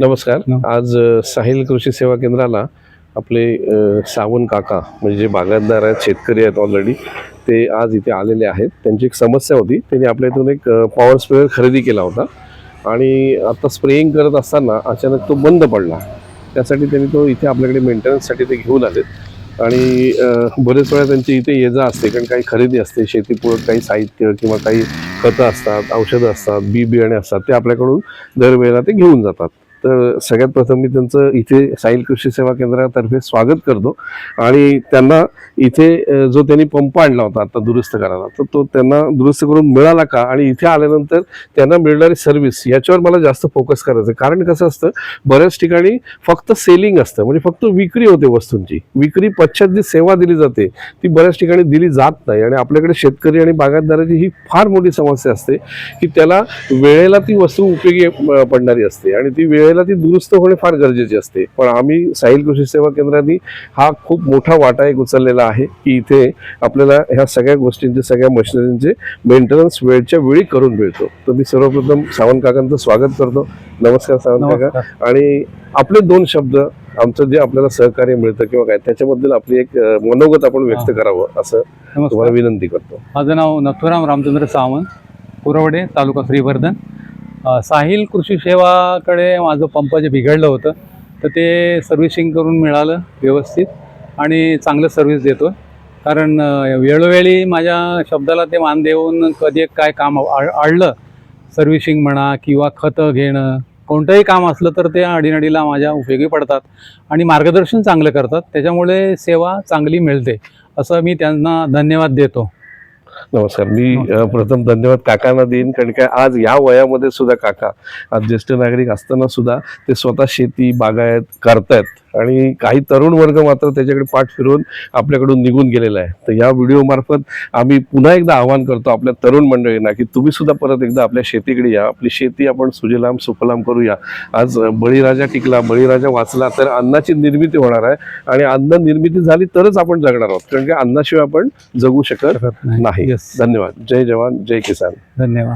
नमस्कार. नम- आज साहिल कृषी सेवा केंद्राला आपले अ, सावंत काका म्हणजे जे बागायतदार आहेत शेतकरी आहेत ऑलरेडी ते आज इथे आलेले आहेत. त्यांची एक समस्या होती. त्यांनी आपल्या इथून एक पॉवर स्प्रेअर खरेदी केला होता. आणि आता स्प्रेइंग करत असताना अचानक तो बंद पडला. त्यासाठी त्यांनी तो इथे आपल्याकडे मेंटेनन्ससाठी ते घेऊन आलेत. आणि बरेच वेळा त्यांची इथे ये जा असते कारण काही खरेदी असते. शेतीपूरक काही साहित्य किंवा काही खतं असतात औषधं असतात बी बियाणे असतात ते आपल्याकडून दरवेळेला ते घेऊन जातात. तर सगळ्यात प्रथम मी त्यांचं इथे साहिल कृषी सेवा केंद्रातर्फे स्वागत करतो. आणि त्यांना इथे जो त्यांनी पंप आणला होता आता दुरुस्त करायला तर तो त्यांना दुरुस्त करून मिळाला का? आणि इथे आल्यानंतर त्यांना मिळणारी सर्व्हिस याच्यावर मला जास्त फोकस करायचं कारण कसं असतं बऱ्याच ठिकाणी फक्त सेलिंग असतं. म्हणजे फक्त विक्री होते वस्तूंची. विक्री पश्चात जी सेवा दिली जाते ती बऱ्याच ठिकाणी दिली जात नाही. आणि आपल्याकडे शेतकरी आणि बागायतदाराची ही फार मोठी समस्या असते की त्याला वेळेला ती वस्तू उपयोगी पडणारी असते. आणि ती वेळेला ती दुरुस्त होणे फार गरजेचे असते. पण आम्ही साहिल कृषी सेवा केंद्रांनी हा खूप मोठा वाटा एक उचललेला आहे की इथे आपल्याला ह्या सगळ्या गोष्टींचे सगळ्या मशिनरींचे मेंटेनन्स वेळच्या वेळी करून मिळतो. तर मी सर्वप्रथम सावंत काकांचं स्वागत करतो. नमस्कार सावंत काका. आणि आपले दोन शब्द आमचं जे आपल्याला सहकार्य मिळतं किंवा काय त्याच्याबद्दल आपली एक मनोगत आपण व्यक्त. करावं असं तुम्हाला विनंती करतो. माझं नाव नथुराम रामचंद्र सावंत कुरवडे तालुका श्रीवर्धन. साहिल कृषी सेवाकडे माझं पंप जे बिघडलं होतं तर ते सर्व्हिसिंग करून मिळालं व्यवस्थित आणि चांगलं सर्व्हिस देतो कारण वेळोवेळी माझ्या शब्दाला ते मान देऊन कधी एक काय काम आड- आडलं सर्व्हिसिंग म्हणा किंवा खतं घेणं कोणतंही काम असलं तर ते अडीनडीला माझ्या उपयोगी पडतात आणि मार्गदर्शन चांगलं करतात. त्याच्यामुळे सेवा चांगली मिळते असं मी त्यांना धन्यवाद देतो. नमस्कार. मी प्रथम धन्यवाद काकांना देईन कारण काय आज या वयामध्ये सुद्धा काका आज ज्येष्ठ नागरिक असताना सुद्धा ते स्वतः शेती बागायत करतायत. आणि काही तरुण वर्ग मात्र त्याच्याकडे पाठ फिरवून आपल्याकडून निघून गेलेला आहे. तर या व्हिडिओ मार्फत आम्ही पुन्हा एकदा आवाहन करतो आपल्या तरुण मंडळींना की तुम्ही सुद्धा परत एकदा आपल्या शेतीकडे या. आपली शेती आपण सुजलाम सुफलाम करूया. आज बळीराजा टिकला. बळीराजा वाचला तर अन्नाची निर्मिती होणार आहे. आणि अन्न निर्मिती झाली तरच आपण जगणार आहोत. कारण की अन्नाशिवाय आपण जगू शकत नाही. धन्यवाद. जय जवान जय किसान. धन्यवाद.